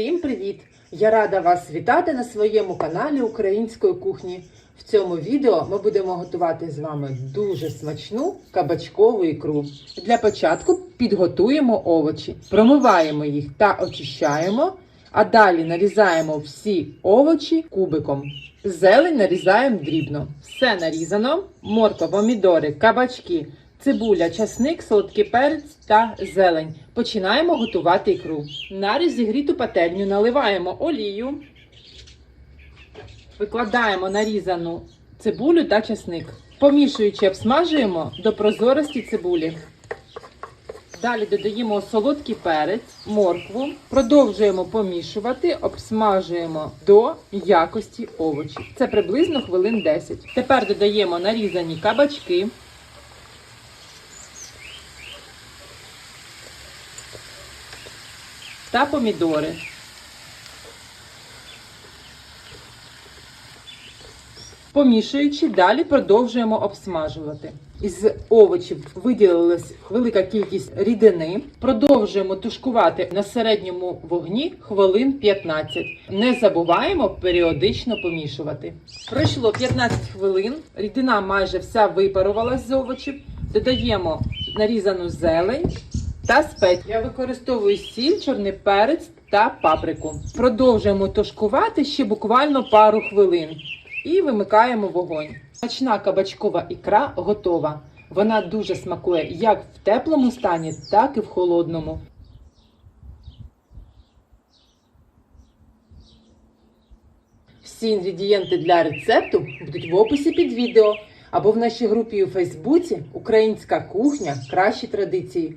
Всім привіт! Я рада вас вітати на своєму каналі Української кухні. В цьому відео ми будемо готувати з вами дуже смачну кабачкову ікру. Для початку підготуємо овочі, промиваємо їх та очищаємо, а далі нарізаємо всі овочі кубиком. Зелень нарізаємо дрібно. Все нарізано: морква, помідори, кабачки, цибуля, часник, солодкий перець та зелень. Починаємо готувати ікру. На розігріту пательню наливаємо олію, викладаємо нарізану цибулю та часник. Помішуючи, обсмажуємо до прозорості цибулі. Далі додаємо солодкий перець, моркву, продовжуємо помішувати, обсмажуємо до якості овочі. Це приблизно хвилин 10. Тепер додаємо нарізані кабачки. Та помідори. Помішуючи, далі продовжуємо обсмажувати. Із овочів виділилась велика кількість рідини. Продовжуємо тушкувати на середньому вогні хвилин 15. Не забуваємо періодично помішувати. Пройшло 15 хвилин. Рідина майже вся випарувалась з овочів. Додаємо нарізану зелень та спеції. Я використовую сіль, чорний перець та паприку. Продовжуємо тушкувати ще буквально пару хвилин і вимикаємо вогонь. Смачна кабачкова ікра готова. Вона дуже смакує як в теплому стані, так і в холодному. Всі інгредієнти для рецепту будуть в описі під відео або в нашій групі у Фейсбуці Українська кухня Кращі традиції.